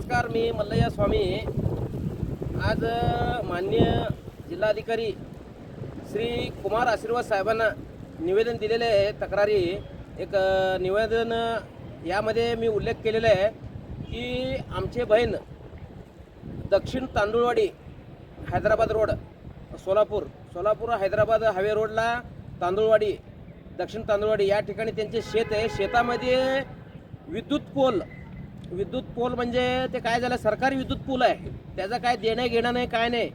नमस्कार मी मल्लయ్య स्वामी. आज मान्य माननीय जिल्हाधिकारी श्री कुमार आशीर्वाद साहेबांना निवेदन दिलेले आहे तक्रारी. एक निवेदन यामध्ये मी उल्लेख केलेला आहे की आमचे बहीण दक्षिण तांदूळवाडी हैदराबाद रोड सोलापूर सोलापूर हैदराबाद हायवे रोडला तांदूळवाडी दक्षिण तांदूळवाडी या ठिकाणी त्यांचे शेत आहे. शेतामध्ये विद्युत पोल विद्युत पोल म्हणजे ते काय झालं सरकारी विद्युत पोल आहे. त्याचं काय देणं घेणं नाही काय नाही.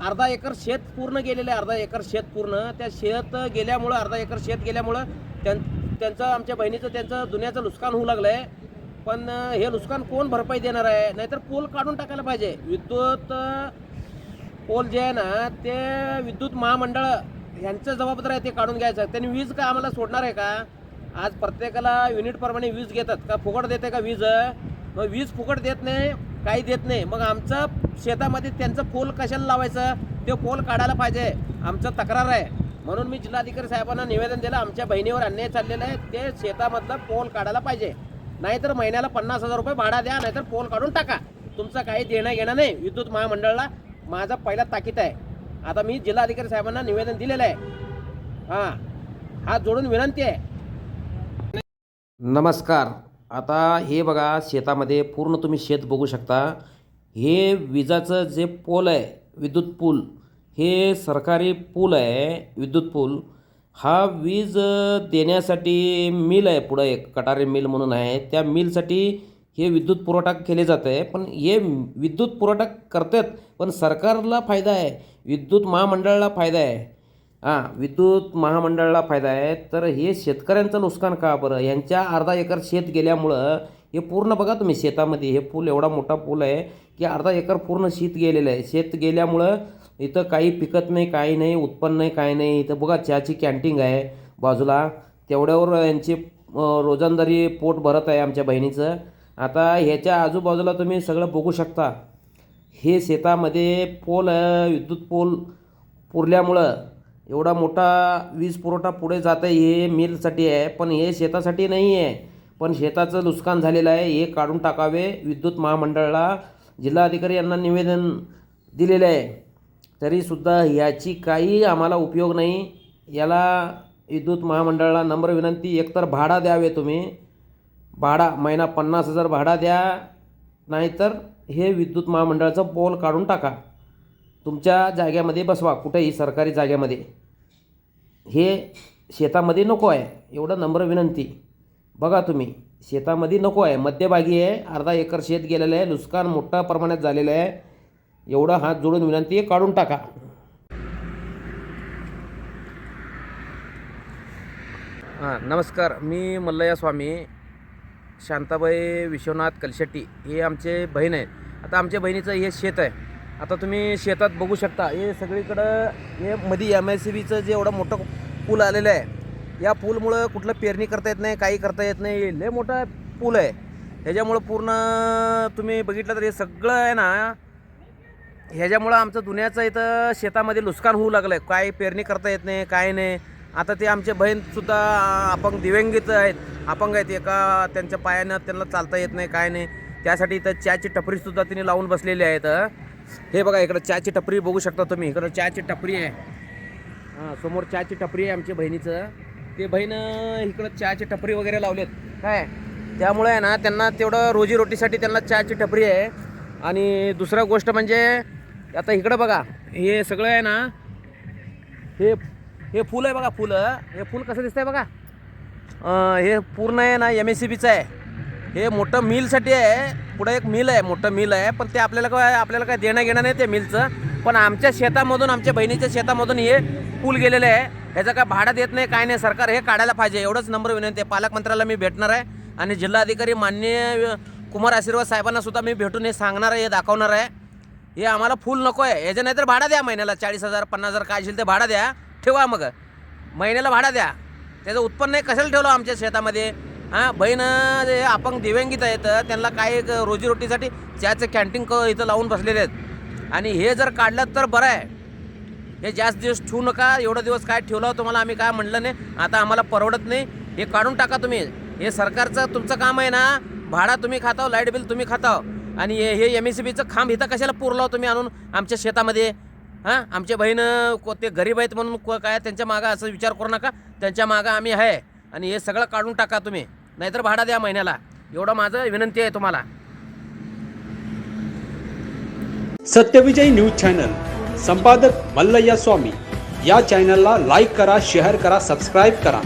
अर्धा एकर शेत पूर्ण गेलेलं आहे अर्धा एकर शेत पूर्ण. त्या शेत गेल्यामुळं अर्धा एकर शेत गेल्यामुळं त्यां त्यांचं आमच्या बहिणीचं त्यांचं दुनियाचं नुकसान होऊ लागलं आहे पण हे नुकसान कोण भरपाई देणार आहे? नाहीतर पोल काढून टाकायला पाहिजे. विद्युत पोल जे आहे ना ते विद्युत महामंडळ यांचं जबाबदार आहे ते काढून घ्यायचं. त्यांनी वीज का आम्हाला सोडणार आहे का? आज प्रत्येकाला युनिटप्रमाणे वीज घेतात. का फुकट देते का वीज? मग वीज फुकट देत नाही काही देत नाही. मग आमचं शेतामध्ये त्यांचं पोल कशाला लावायचं? ते पोल काढायला पाहिजे. आमचं तक्रार आहे. म्हणून मी जिल्हाधिकारी साहेबांना निवेदन दिलं. आमच्या बहिणीवर अन्याय चाललेला आहे. ते शेतामधलं पोल काढायला पाहिजे. नाहीतर महिन्याला पन्नास हजार रुपये भाडा द्या नाहीतर पोल काढून टाका. तुमचं काही देणं घेणं नाही. विद्युत महामंडळाला माझा पहिला ताकीद आहे. आता मी जिल्हाधिकारी साहेबांना निवेदन दिलेलं आहे. हां. हात जोडून विनंती आहे. नमस्कार. आता हे बघा शेतामध्ये पूर्ण तुम्ही शेत बघू शकता. हे विजाचं जे पोल आहे विद्युत पूल हे सरकारी पूल आहे विद्युत पूल. हा वीज देण्यासाठी मिल आहे पुढं एक कटारे मिल म्हणून आहे. त्या मिलसाठी हे विद्युत पुरवठा केले जात आहे. पण हे विद्युत पुरवठा करतात पण सरकारला फायदा आहे. विद्युत महामंडळाला फायदा आहे. हां विद्युत महामंडळाला फायदा आहे. तर हे शेतकऱ्यांचं नुकसान का बरं? यांच्या अर्धा एकर शेत गेल्यामुळं हे पूर्ण बघा तुम्ही शेतामध्ये. हे पूल एवढा मोठा पूल आहे की अर्धा एकर पूर्ण शेत गेलेलं आहे. शेत गेल्यामुळं इथं काही पिकत नाही काही नाही उत्पन्न नाही काही नाही. इथं बघा चहाची कॅन्टीन आहे बाजूला. तेवढ्यावर यांचे रोजंदारी पोट भरत आहे आमच्या बहिणीचं. आता ह्याच्या आजूबाजूला तुम्ही सगळं बघू शकता. हे शेतामध्ये पोल विद्युत पोल पुरल्यामुळं एवढा मोठा वीज पुरवठा पुढे जात आहे हे मिलसाठी आहे पण हे शेतासाठी नाही आहे पण शेताचं नुकसान झालेलं आहे हे काढून टाकावे विद्युत महामंडळाला जिल्हाधिकारी यांना निवेदन दिलेलं आहे. तरीसुद्धा याची काही आम्हाला उपयोग नाही. याला विद्युत महामंडळाला नम्र विनंती एकतर भाडा द्यावे तुम्ही. भाडा महिना पन्नास हजार भाडा द्या नाहीतर हे विद्युत महामंडळाचं पोल काढून टाका. तुमच्या जाग्यामध्ये बसवा कुठेही सरकारी जाग्यामध्ये. हे शेतामध्ये नको आहे. एवढं नम्र विनंती. बघा तुम्ही शेतामध्ये नको आहे. मध्यभागी आहे अर्धा एकर शेत गेलेलं आहे नुकसान मोठ्या प्रमाणात झालेलं आहे. एवढं हात जोडून विनंती आहे काढून टाका. हां नमस्कार. मी मल्लया स्वामी शांताबाई विश्वनाथ कलशेट्टी. हे आमचे बहीण आहेत. आता आमच्या बहिणीचं हे शेत आहे. आता तुम्ही शेतात बघू शकता हे सगळीकडं हे मध्ये एम एस सी बीचं जे एवढं मोठं पूल आलेलं आहे या पूलमुळं कुठलं पेरणी करता येत नाही काही करता येत नाही लय मोठा पूल आहे. ह्याच्यामुळं पूर्ण तुम्ही बघितलं तर हे सगळं आहे ना ह्याच्यामुळं आमचं दुनियाचं इथं शेतामध्ये नुकसान होऊ लागलं आहे काय पेरणी करता येत नाही काय नाही. आता ते आमचे बहीणसुद्धा अपंग दिव्यांगित आहेत. अपंग आहेत एका त्यांच्या पायानं त्यांना चालता येत नाही काय नाही. त्यासाठी इथं चहाची टपरीसुद्धा तिने लावून बसलेली आहेत. हे बघा इकडं चहाची टपरी बघू शकता तुम्ही. इकडं चहाची टपरी आहे. हां समोर चहाची टपरी आहे आमच्या बहिणीचं. ते बहीण इकडं चहाची टपरी वगैरे लावलेत. काय? त्यामुळे आहे ना त्यांना तेवढं रोजीरोटीसाठी त्यांना चहाची टपरी आहे. आणि दुसरा गोष्ट म्हणजे आता इकडं बघा हे सगळं आहे ना हे हे फुलं आहे बघा फुलं. हे फुल कसं दिसतंय बघा? हे पूर्ण आहे ना एम एस सी बीचं आहे. हे मोठं मिलसाठी आहे. पुढं एक मिल आहे मोठं मिल आहे. पण ते आपल्याला काय आपल्याला काय देणं घेणं नाही ते मिलचं. पण आमच्या शेतामधून आमच्या बहिणीच्या शेतामधून हे पूल गेलेलं आहे. ह्याचं काय भाडं देत नाही काय नाही. सरकार हे काढायला पाहिजे. एवढंच नंबर विनंती आहे. पालकमंत्र्याला मी भेटणार आहे. आणि जिल्हाधिकारी माननीय कुमार आशीर्वाद साहेबांना सुद्धा मी भेटून हे सांगणार आहे हे दाखवणार आहे. हे आम्हाला फुल नको आहे. याच्या नाहीतर भाडा द्या महिन्याला. चाळीस हजार पन्नास हजार काय असेल ते भाडा द्या. ठेवा मग. महिन्याला भाडा द्या. त्याचं उत्पन्न कशाला ठेवलं आमच्या शेतामध्ये? हां बहीण जे अपंग दिव्यांगीत आहेत त्यांना काय एक रोजीरोटीसाठी चहाचं कॅन्टीन क इथं लावून बसलेले आहेत. आणि हे जर काढलं तर बरं आहे. हे जास्त दिवस ठेवू नका एवढं दिवस काय ठेवलं तुम्हाला आम्ही काय म्हणलं नाही. आता आम्हाला परवडत नाही. हे काढून टाका तुम्ही. हे सरकारचं तुमचं काम आहे ना भाडा तुम्ही खाताव लाइट बिल तुम्ही खाताव. आणि हे हे एम एस सी बीचं खांब इथं कशाला पुरलाव तुम्ही आणून आमच्या शेतामध्ये? हां आमचे बहीण को- ते गरीब आहेत म्हणून को- काय त्यांच्या मागं असं विचार करू नका. त्यांच्या मागं आम्ही आहे. आणि हे सगळं काढून टाका तुम्ही. नाहीतर भाडा द्या महिन्याला. एवढं माझं विनंती आहे तुम्हाला. Satyavijay news channel. संपादक मल्लय्या स्वामी. या चॅनलला लाईक करा शेअर करा सबस्क्राईब करा.